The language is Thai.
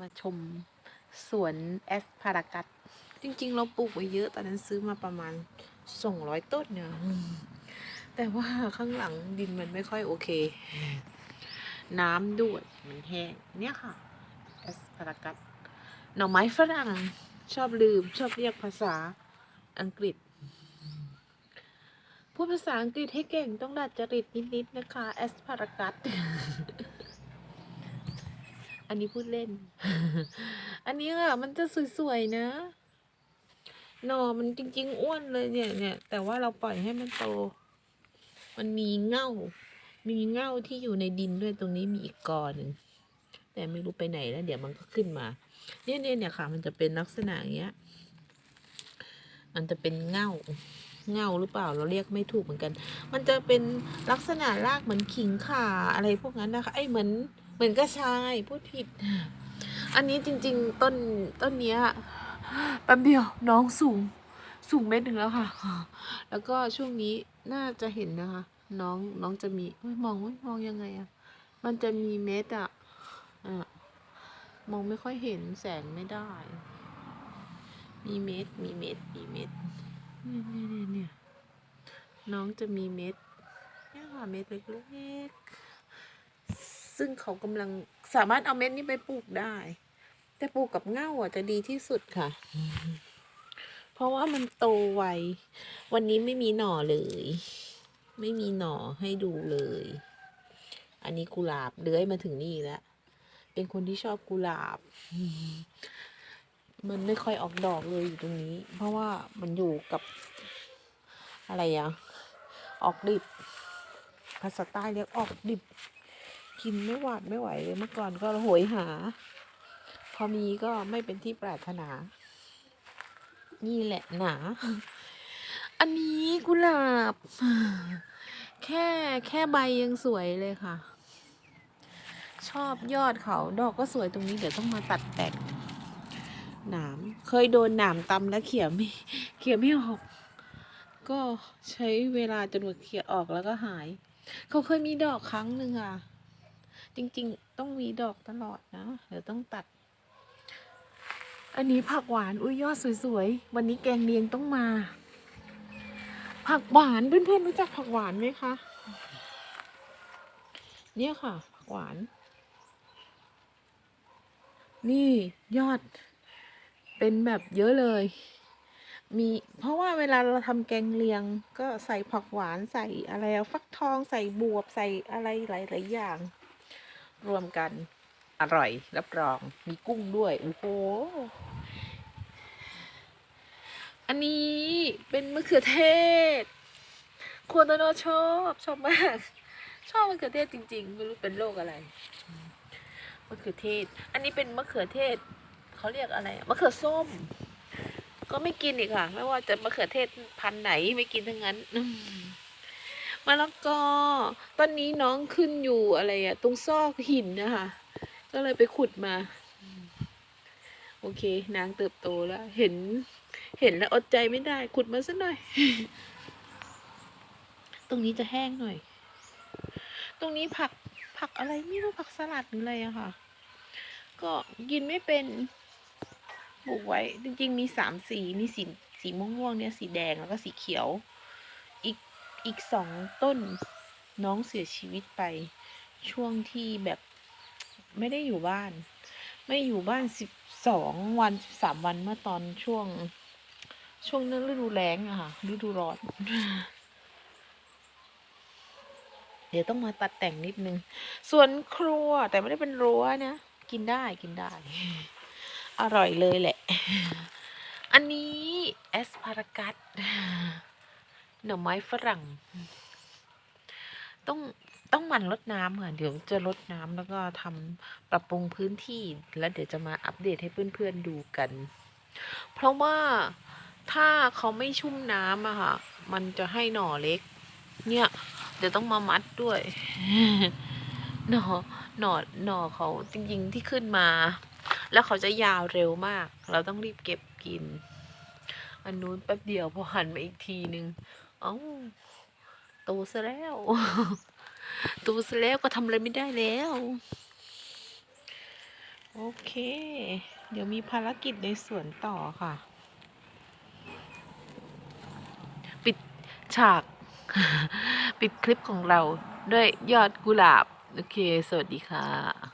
มาชมสวนแอสพารากัสจริง ๆ เราปลูกไว้เยอะ ตอนนั้นซื้อมาประมาณสองร้อยต้นเนี่ยแต่ว่าข้างหลังดินมันไม่ค่อยโอเค น้ำด้วยมันแห้งเนี่ยค่ะแอสพารากัสหน่อไม้ฝรั่งชอบลืม ชอบเรียกภาษาอังกฤษ พูดภาษาอังกฤษให้เก่งต้องดัดจริตนิด ๆ นะคะแอสพารากัส อันนี้พูดเล่น อันนี้อะมันจะสวยๆนะหนอมันจริง ๆ อ้วนเลยเนี่ยเนี่ยแต่ว่าเราปล่อยให้มันโต มันมีเง่า มีเง่าที่อยู่ในดินด้วยตรงนี้มีอีกกอหนึ่งแต่ไม่รู้ไปไหนแล้ว เดี๋ยวมันก็ขึ้นมา เนี่ยเนี่ยเนี่ยค่ะ มันจะเป็นลักษณะอย่างเงี้ย มันจะเป็นเง่า เง่าหรือเปล่าเราเรียกไม่ถูกเหมือนกัน มันจะเป็นลักษณะรากเหมือนขิงข่าอะไรพวกนั้นนะคะ ไอ้เหมือน เหมือนกระชายพูดผิด อันนี้จริง ๆ ต้นต้นเนี้ยแป๊บเดียวน้องสูง สูงเมตรหนึ่งแล้วค่ะ แล้วก็ช่วงนี้น่าจะเห็นนะคะ น้องน้องจะมีมองมองยังไงอะมันจะมีเม็ดอะอะมองไม่ค่อยเห็นแสงไม่ได้ มีเม็ด มีเม็ด มีเม็ด เนี่ยเนี่ยเนี่ยเนี่ยน้องจะมีเม็ด เนี่ยค่ะเม็ดเล็กๆ ซึ่งเขากำลังสามารถเอาเม็ดนี้ไปปลูกได้ แต่ปลูกกับเง่าอะจะดีที่สุดค่ะ เพราะว่ามันโตไว วันนี้ไม่มีหน่อเลย ไม่มีหน่อให้ดูเลย อันนี้กุหลาบเลื้อยมาถึงนี่แล้ว เป็นคนที่ชอบกุหลาบ มันไม่ค่อยออกดอกเลยอยู่ตรงนี้ เพราะว่ามันอยู่กับอะไรอะออกดิบภาษาใต้เรียกออกดิบ กินไม่หวาดไม่ไหวเลยเมื่อก่อนก็โหยหา พอมีก็ไม่เป็นที่ปรารถนา นี่แหละหนา อันนี้กุหลาบ แค่แค่ใบยังสวยเลยค่ะ ชอบยอดเขาดอกก็สวยตรงนี้เดี๋ยวต้องมาตัดแต่งหนาม เคยโดนหนามตำแล้วเขี่ยไม่เขี่ยไม่ออก ก็ใช้เวลาจนกว่าเขี่ยออกแล้วก็หาย เขาเคยมีดอกครั้งหนึ่งอะ จริง ๆ ต้องมีดอกตลอดนะเดี๋ยวต้องตัด อันนี้ผักหวานอุ้ยยอดสวยๆ วันนี้แกงเลียงต้องมา ผักหวานเพื่อนๆรู้จักผักหวานไหมคะ เนี่ยค่ะ ผักหวาน นี่ยอด เป็นแบบเยอะเลยมีเพราะว่าเวลาเราทำแกงเลียงก็ใส่ผักหวานใส่อะไรฟักทองใส่บวบใส่อะไรหลาย ๆ อย่าง รวมกันอร่อย รับรอง มีกุ้งด้วยโอ้โห อันนี้เป็นมะเขือเทศครัวโตโนชอบชอบมาก ชอบมะเขือเทศจริง ๆ ไม่รู้เป็นโรคอะไรมะเขือเทศ อันนี้เป็นมะเขือเทศเขาเรียกอะไรมะเขือส้ม ก็ไม่กินอีกค่ะ ไม่ว่าจะมะเขือเทศพันธุ์ไหนไม่กินทั้งนั้นอื มมะละกอตอนนี้น้องขึ้นอยู่อะไรอะตรงซอกหินนะคะ ก็เลยไปขุดมา โอเค นางเติบโตแล้ว เห็น เห็นแล้วอดใจไม่ได้ ขุดมาสักหน่อย ตรงนี้จะแห้งหน่อย ตรงนี้ผักผักอะไรไม่รู้ผักสลัดหรืออะไรอะค่ะ ก็กินไม่เป็นปลูกไว้ จริง ๆ มีสามสี มีสีสีม่วงๆเนี่ย สีแดงแล้วก็สีเขียว อีกสองต้นน้องเสียชีวิตไป ช่วงที่แบบไม่ได้อยู่บ้าน ไม่อยู่บ้านสิบสองวันสิบสามวันเมื่อตอนช่วง ช่วงนั้นฤดูแล้งอะค่ะฤดูร้อน เดี๋ยวต้องมาตัดแต่งนิดนึงส่วนครัวแต่ไม่ได้เป็นรั้วนะกินได้กินได้ อร่อยเลยแหละ อันนี้แอสพารากัส หน่อไม้ฝรั่ง ต้องต้องหมันลดน้ำค่ะเดี๋ยวจะลดน้ำแล้วก็ทำปรับปรุงพื้นที่ แล้วเดี๋ยวจะมาอัปเดตให้เพื่อนๆดูกัน เพราะว่าถ้าเขาไม่ชุ่มน้ำอะค่ะ มันจะให้หน่อเล็ก เนี่ยเดี๋ยวต้องมามัดด้วย หน่อหน่อหน่อเขาจริงๆที่ขึ้นมา แล้วเขาจะยาวเร็วมาก เราต้องรีบเก็บกิน อันนู้นแป๊บเดียวพอหันมาอีกทีนึง เอ้าโตซะแล้วโตซะแล้วก็ทำอะไรไม่ได้แล้ว โอเค เดี๋ยวมีภารกิจในสวนต่อค่ะ ปิดฉาก ปิดคลิปของเราด้วยยอดกุหลาบ โอเค สวัสดีค่ะ